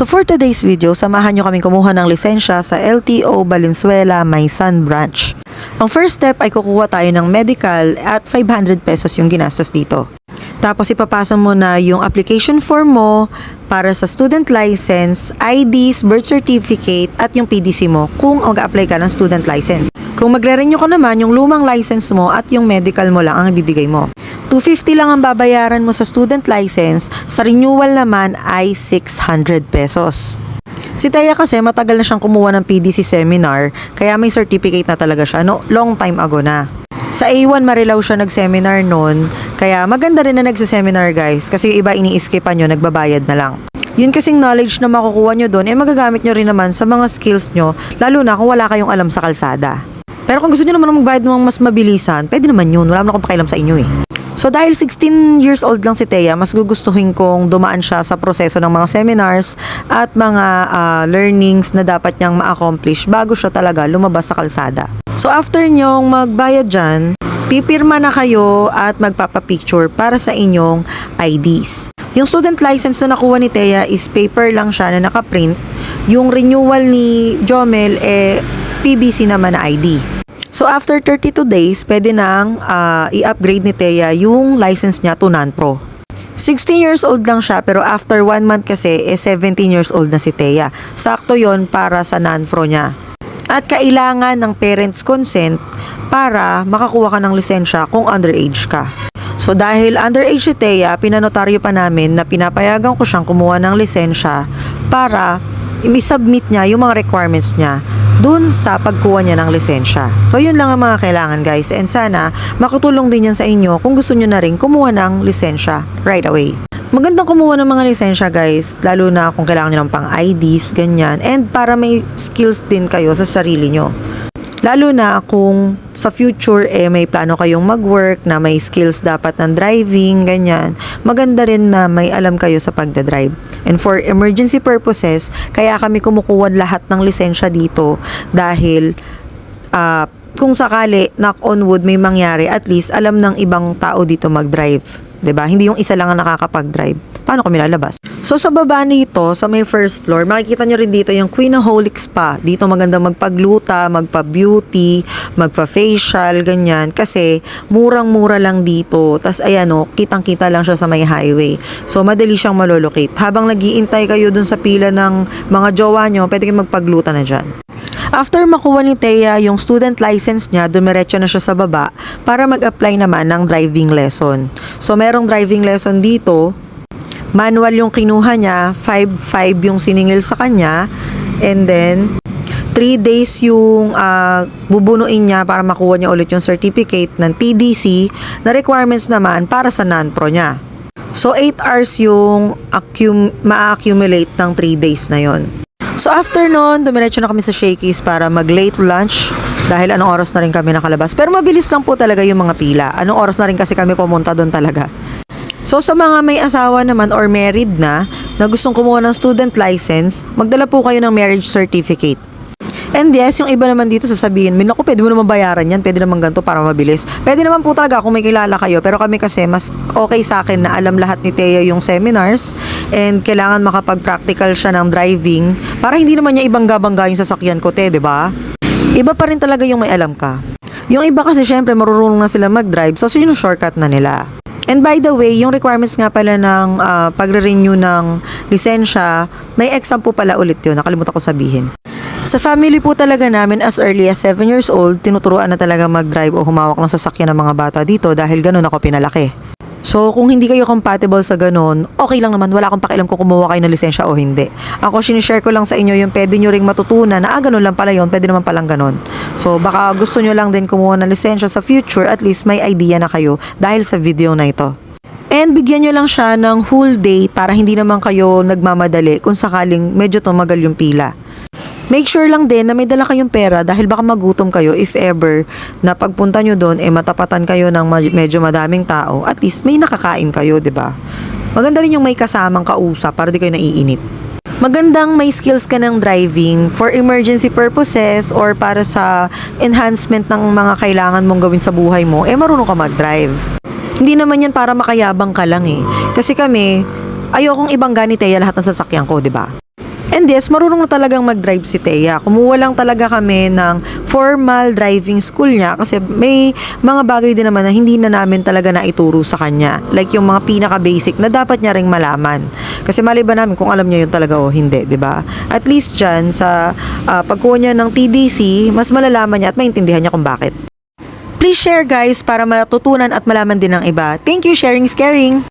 So for today's video, samahan nyo kaming kumuha ng lisensya sa LTO Valenzuela Maysan Branch. Ang first step ay kukuha tayo ng medical at 500 pesos yung ginastos dito. Tapos ipapasa mo na yung application form mo para sa student license, IDs, birth certificate at yung PDC mo kung mag-apply ka ng student license. Kung magre-renew ka naman, yung lumang license mo at yung medical mo lang ang ibibigay mo. 250 lang ang babayaran mo sa student license, sa renewal naman ay 600 pesos. Si Taya kasi matagal na siyang kumuha ng PDC seminar, kaya may certificate na talaga siya, no, long time ago na. Sa A1 Marilaw siya nag-seminar noon, kaya maganda rin na nagsa-seminar guys, kasi yung iba ini-skipan nyo, nagbabayad na lang. Yun kasing knowledge na makukuha nyo doon, eh magagamit nyo rin naman sa mga skills nyo, lalo na kung wala kayong alam sa kalsada. Pero kung gusto nyo naman magbayad ng mas mabilisan, pwede naman yun, wala naman akong pakialam sa inyo eh. So dahil 16 years old lang si Thea, mas gugustuhin kong dumaan siya sa proseso ng mga seminars at mga ah, learnings na dapat niyang ma-accomplish bago siya talaga lumabas sa kalsada. So after niyong magbayad dyan, pipirma na kayo at magpapapicture para sa inyong IDs. Yung student license na nakuha ni Thea is paper lang siya na nakaprint. Yung renewal ni Jomel, eh, PBC naman na ID. So after 32 days, pwede nang ah, i-upgrade ni Thea yung license niya to non-pro. 16 years old lang siya pero after 1 month kasi eh 17 years old na si Thea. Sakto yon para sa non-pro niya. At kailangan ng parents consent para makakuha ka ng lisensya kung underage ka. So dahil underage si Thea, pinanotaryo pa namin na pinapayagan ko siyang kumuha ng lisensya para i-submit niya yung mga requirements niya dun sa pagkuha niya ng lisensya. So yun lang ang mga kailangan guys and sana makatulong din yan sa inyo kung gusto nyo na rin kumuha ng lisensya right away. Magandang kumuha ng mga lisensya guys, lalo na kung kailangan nyo ng pang IDs, ganyan, and para may skills din kayo sa sarili nyo. Lalo na kung sa future eh may plano kayong mag-work na may skills dapat ng driving, ganyan. Maganda rin na may alam kayo sa pagdadrive. And for emergency purposes, kaya kami kumukuha lahat ng lisensya dito dahil ah, kung sakali, knock on wood, may mangyari, at least alam ng ibang tao dito mag-drive. Ba? Hindi yung isa lang ang nakakapag-drive. Paano kami lalabas? So sa baba nito, sa may first floor, makikita nyo rin dito yung Queenaholic Spa. Dito maganda magpagluta, magpa-beauty, magpa-facial, ganyan. Kasi murang-mura lang dito. Tapos ayan o, kitang-kita lang siya sa may highway. So madali siyang malolocate. Habang nagiintay kayo dun sa pila ng mga jowa nyo, pwede kayong magpagluta na dyan. After makuha ni Thea yung student license niya, dumiretso na siya sa baba para mag-apply naman ng driving lesson. So, merong driving lesson dito. Manual yung kinuha niya, 5-5 yung siningil sa kanya, and then 3 days yung ah, bubunuin niya para makuha niya ulit yung certificate ng TDC na requirements naman para sa non-pro niya. So, 8 hours yung accum- ma-accumulate ng 3 days na yon. So after nun, dumiretso na kami sa Shakey's para mag-late lunch dahil anong oras na rin kami nakalabas. Pero mabilis lang po talaga yung mga pila. Anong oras na rin kasi kami pumunta doon talaga. So sa mga may asawa naman or married na na gustong kumuha ng student license, magdala po kayo ng marriage certificate. And yes, yung iba naman dito sasabihin, min ako pwede mo naman bayaran yan, pwede naman ganito para mabilis. Pwede naman po talaga kung may kilala kayo, pero kami kasi mas okay sa akin na alam lahat ni Thea yung seminars and kailangan makapag-practical siya ng driving para hindi naman niya ibangga-bangga yung sasakyan ko, te, di ba? Iba pa rin talaga yung may alam ka. Yung iba kasi syempre marurunong na sila mag-drive, so sino shortcut na nila. And by the way, yung requirements nga pala ng ah, pagre-renew ng lisensya, may exam po pala ulit yun. Nakalimutan ko sabihin. Sa family po talaga namin as early as 7 years old, tinuturuan na talaga mag-drive o humawak ng sasakyan ng mga bata dito dahil ganun ako pinalaki. So, kung hindi kayo compatible sa ganun, okay lang naman. Wala akong pakialam kung kumuha kayo ng lisensya o hindi. Ako, sinishare ko lang sa inyo yung pwede nyo ring matutunan na, ah, ganun lang pala yun, pwede naman palang ganun. So, baka gusto nyo lang din kumuha ng lisensya sa future, at least may idea na kayo dahil sa video na ito. And bigyan nyo lang siya ng whole day para hindi naman kayo nagmamadali kung sakaling medyo tumagal yung pila. Make sure lang din na may dala kayong pera dahil baka magutom kayo if ever na pagpunta nyo doon eh matapatan kayo ng medyo madaming tao. At least may nakakain kayo, ba? Maganda rin yung may kasamang kausap para di kayo naiinip. Magandang may skills ka ng driving for emergency purposes or para sa enhancement ng mga kailangan mong gawin sa buhay mo, eh marunong ka mag-drive. Hindi naman yan para makayabang ka lang eh. Kasi kami, ayokong ibang ganit eh lahat ng sasakyan ko, di ba? And yes, marunong na talagang mag-drive si Thea. Kumuha lang talaga kami ng formal driving school niya kasi may mga bagay din naman na hindi na namin talaga naituro sa kanya. Like yung mga pinaka-basic na dapat niya ring malaman. Kasi mali ba namin kung alam niya yun talaga o hindi, di ba? At least dyan, sa ah, pagkuha niya ng TDC, mas malalaman niya at maintindihan niya kung bakit. Please share guys para matutunan at malaman din ng iba. Thank you, sharing is caring!